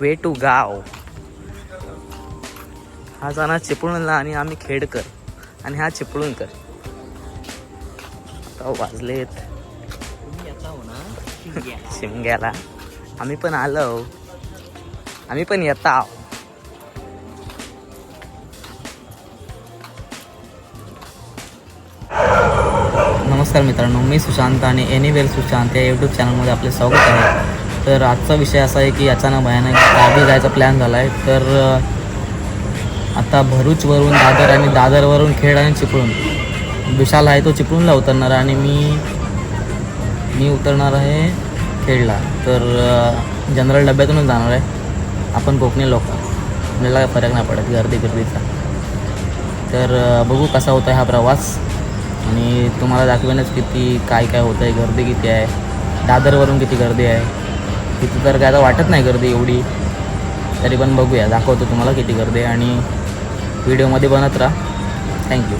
Way to गाव. हा जाणार चिपळूणला आणि आम्ही खेडकर. आणि हा चिपळूणकर. आता वाजलेत. हो शिमग्याला. आम्ही पण आलो. आम्ही पण येता. नमस्कार मित्रांनो मी सुशांत आणि एनिवेल सुशांत या यूट्यूब चॅनलमध्ये आपले स्वागत आहे. तर आजचा विषय असा आहे की अचानक भयानक गावी जायचा प्लॅन झाला आहे तर आता भरूचवरून दादर आणि दादरवरून खेड आणि चिपळूण. विशाल आहे तो चिपळूणला उतरणार आणि मी मी उतरणार आहे खेडला. तर जनरल डब्यातूनच जाणार आहे. आपण कोकणी लोक. आपल्याला काय फरक नाही पडत गर्दी गर्दीचा. तर बघू कसा होता हा प्रवास. आणि तुम्हाला दाखवेनच किती काय काय होतं आहे गर्दी किती आहे. दादरवरून किती गर्दी आहे. तिथं तर काय आता वाटत नाही गर्दी एवढी. तरी पण बघूया. दाखवतो तुम्हाला किती गर्दी आणि व्हिडिओमध्ये बनत राहा. थँक्यू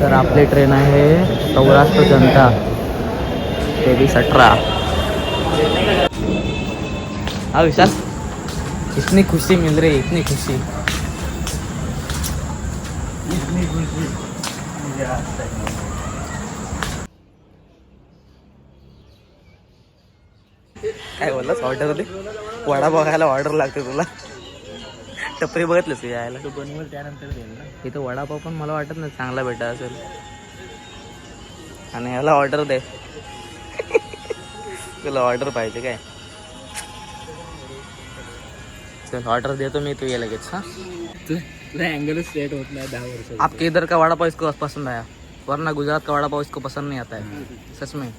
तर आपली ट्रेन आहे सौराष्ट्र जनता. तेवीस अठरा हा विशाल इतनी खुशी मिल रही है इतनी खुशी काय बोललास ऑर्डर दे वडा बघायला ऑर्डर लागते तुला. टपरी बघितलंस यायला? तो बनवल त्यानंतर ना. इथं वडापाव पण मला वाटत नाही चांगला भेटत असेल. आणि ह्याला ऑर्डर दे. तुला ऑर्डर पाहिजे काय? चल ऑर्डर देतो मी तू ये लगेच हाँ? तुला अँगलच सेट होत नाही दहा वर्ष. आपके इधर का वड़ा पाव इसको पसंद आया? वरना गुजरात का वड़ा पाव इसको पसंद नहीं आता है। सच में।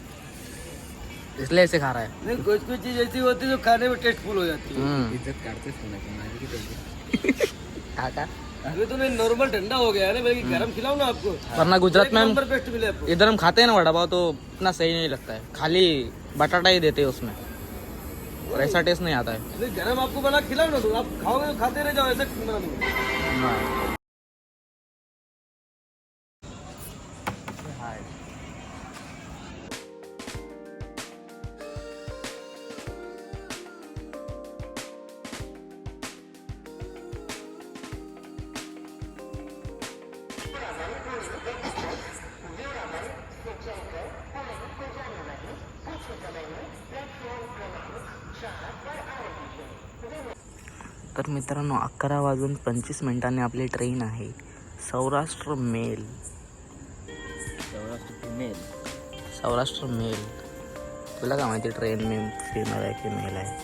इसलिए ऐसे खा रहा है। नहीं कुछ कुछ चीज ऐसी होती है जो खाने में टेस्टफुल हो जाती है. इज्जत काढतेच कोणाची माझी किती खा का अभी तो नॉर्मल ठंडा हो गया है ना बल्कि गर्म खिलाऊं ना आपको। वरना गुजरात में हम इधर हम खाते हैं ना वड़ा पाव तो इतना सही नहीं लगता है। खाली बटाटा ही देते हैं उसमें। और ऐसा टेस्ट नहीं आता है। नहीं गरम आपको बना खिलाओ ना तो। आप खाओगे तो खाते रह जाओ ऐसे बना दूँगा तर मित्रांनो अकरा वाजून पंचवीस मिनिटांनी आपली ट्रेन आहे. Saurashtra mail. Saurashtra female Saurashtra mail. तुला काय माहिती ट्रेन मेल फिमेल आहे की मेल आहे?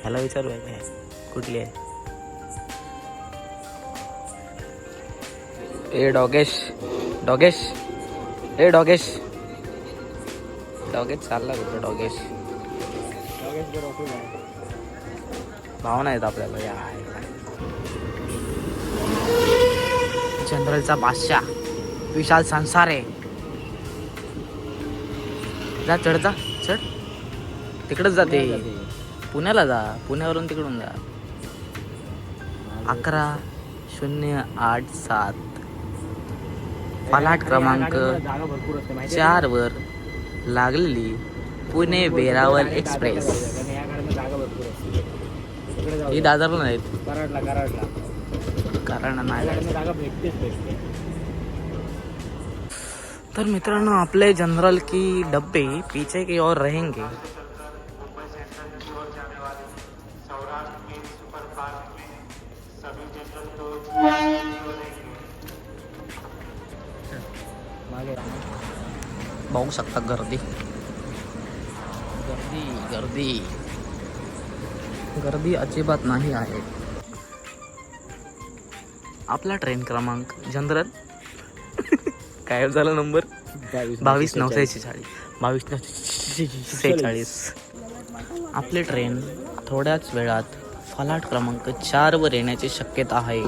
ह्याला विचारूया काय? कुठली आहे? ए डॉगेश. डॉगेश. ए डॉगेश. डॉगेश चालला कुठं डॉगेश? भावना आहेत आपल्याला या जनरलचा बादशाह. विशाल संसारे. जा चढ जा चढ. तिकडच जाते पुण्याला जा. पुण्यावरून तिकडून जा. अकरा शून्य आठ सात. फलाट क्रमांक जागा भरपूर असते माहिती चार वर लागलेली पुणे वेरावल एक्सप्रेस ही दादर पण आहेत कारण तर मित्रांनो आपले जनरल की डब्बे पीछे की ओर रहेंगे. मागे बघू शकता गर्दी. गर्दी गर्दी. गर्दी अजिबात नाही आहे. आपला ट्रेन क्रमांक जनरल? काय झाला नंबर बावीस नऊशे शेहेचाळीस बावीस नऊशे सेहेचाळीस. आपली ट्रेन थोड्याच वेळात फलाट क्रमांक चारवर येण्याची शक्यता आहे.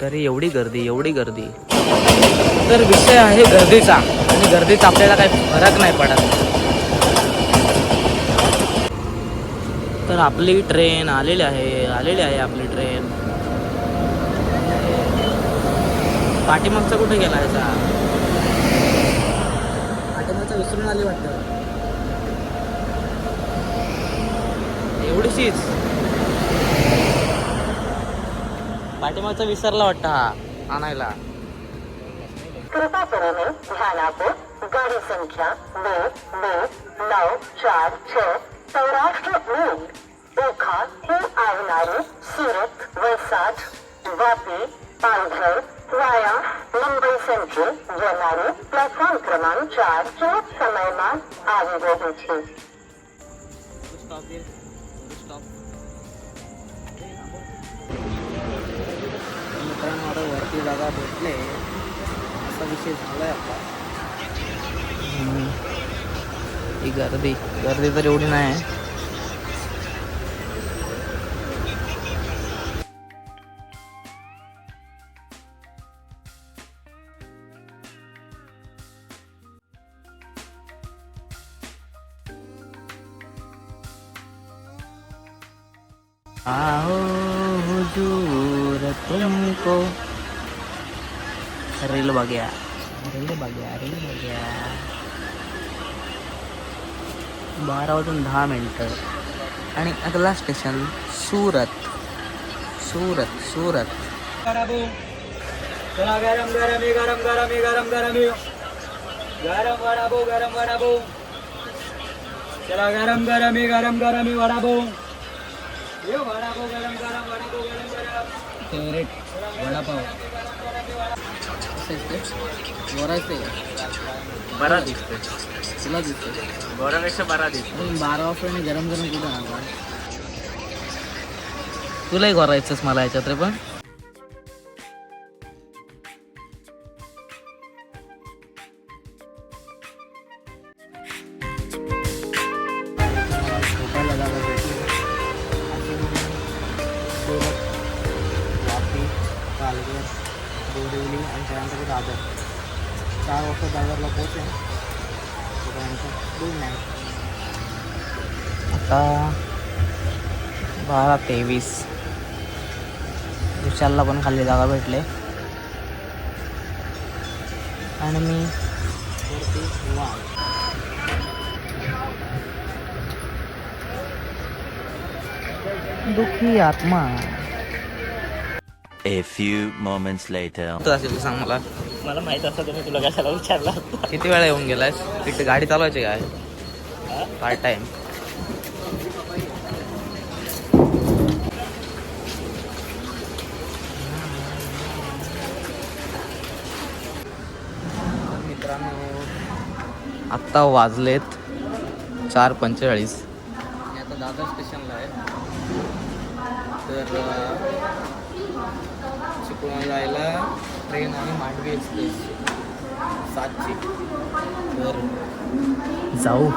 तरी एवढी गर्दी एवढी गर्दी. तर विषय आहे गर्दीचा. आणि गर्दीचा आपल्याला काही फरक नाही पडत. तर आपली ट्रेन आलेली आहे आलेली आहे आपली ट्रेन पाठीमागचा कुठे गेला याचा पाठीमागचा विसरून आली वाटतं. एवढीशीच. पाठीमागचा विसरला वाटतं हा आणायला. कृपा करें ध्यानापूर गाड़ी संख्या दो दो नौ चार छह सौराष्ट्र मेल ओखा ही आवनारी सूरत वलसाड वापी पालघर वाया मुंबई सेंट्रल जनारी प्लेटफॉर्म क्रमांक चार जो समय में આવી રહ્યું છે मित्रांनो आता वरती जागा भेटले असा विषय झालाय आता ही गर्दी गर्दी तर एवढी नाही आहे आओ हुजूर तुमको रील बघ्या रील बघ्या रील बघ्या बारा वाजून दहा मिनटं. आणि अगला स्टेशन सुरत. सुरत सुरत. चला गरम गरम ही गरम गरम ही गरम गरम गरम वडा भाऊ गरम वडा भाऊ चला गरम गरम गरम गरम वडा भाऊ ये वडा भाऊ गरम गरम गरम गरम फेवरेट वडापाव. वरायचे बरा दिसतोय. तुला दिसते गोरापेक्षा बरा दिसतो पण बारा वाजता गरम गरम कुठं आणला तुलाही करायचंच मला याच्यात रे पण. जागा भेटली आणि त्यानंतर दादर चार वाजता दादरला पोहोचेन त्यानंतर गुड नाईट आता बारा तेवीस. विशालला पण खाली जागा भेटले. आणि मी वरती दुःखी आत्मा. A few moments later. तू असेल सांग मला. मला माहीत असतं तुम्ही तुला कशाला विचारला? किती वेळा येऊन गेलास तिथे गाडी चालवायची काय? पार्ट टाइम मित्रांनो आत्ता वाजलेत चार पंचेचाळीस. आणि आता दादर स्टेशनला आहे. तर जायला ट्रेन आणि मांडवी एक्सप्रेस सातची तर जाऊ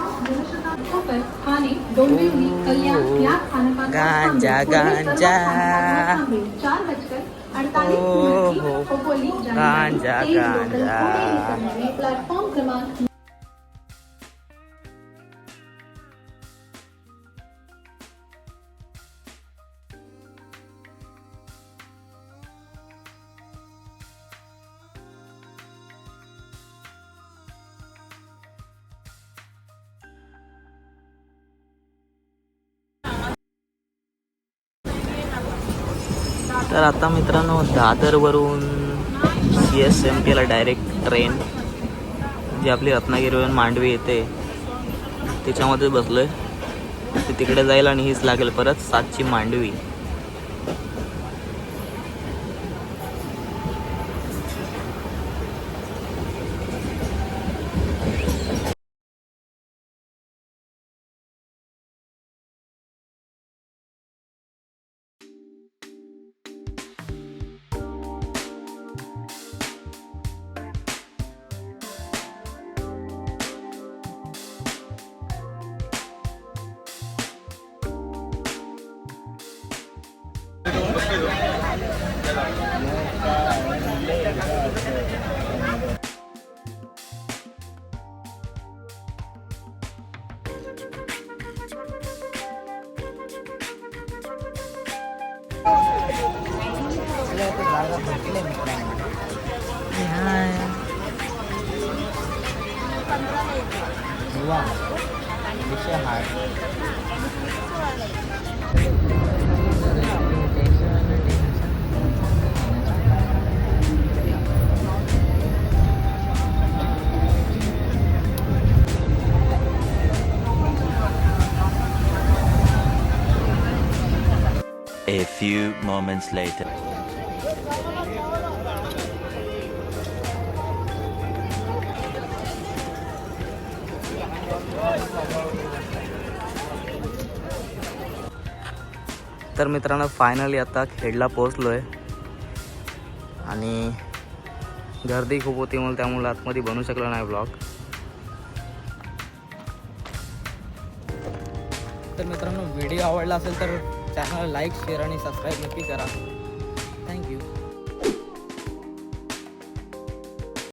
स्थानकांचा गांजा, गांजा. अडतालीस हो, हो. गांजा, गांजा. प्लॅटफॉर्म क्रमांक तर आता मित्रांनो दादरवरून सी एस एम टीला डायरेक्ट ट्रेन जी आपली रत्नागिरीवरून मांडवी येते. त्याच्यामध्ये बसलो आहे ते तिकडे जाईल आणि हीच लागेल परत सातची Mandvi. Wow. Cái xe hải. A few moments later. तर मित्रांनो फायनली आता खेडला पोहोचलो आहे आणि गर्दी खूप होती म्हणून त्यामुळे आतमध्ये बनवू शकलो नाही ब्लॉग तर मित्रांनो व्हिडिओ आवडला असेल तर चॅनल लाईक शेअर आणि सबस्क्राईब नक्की करा.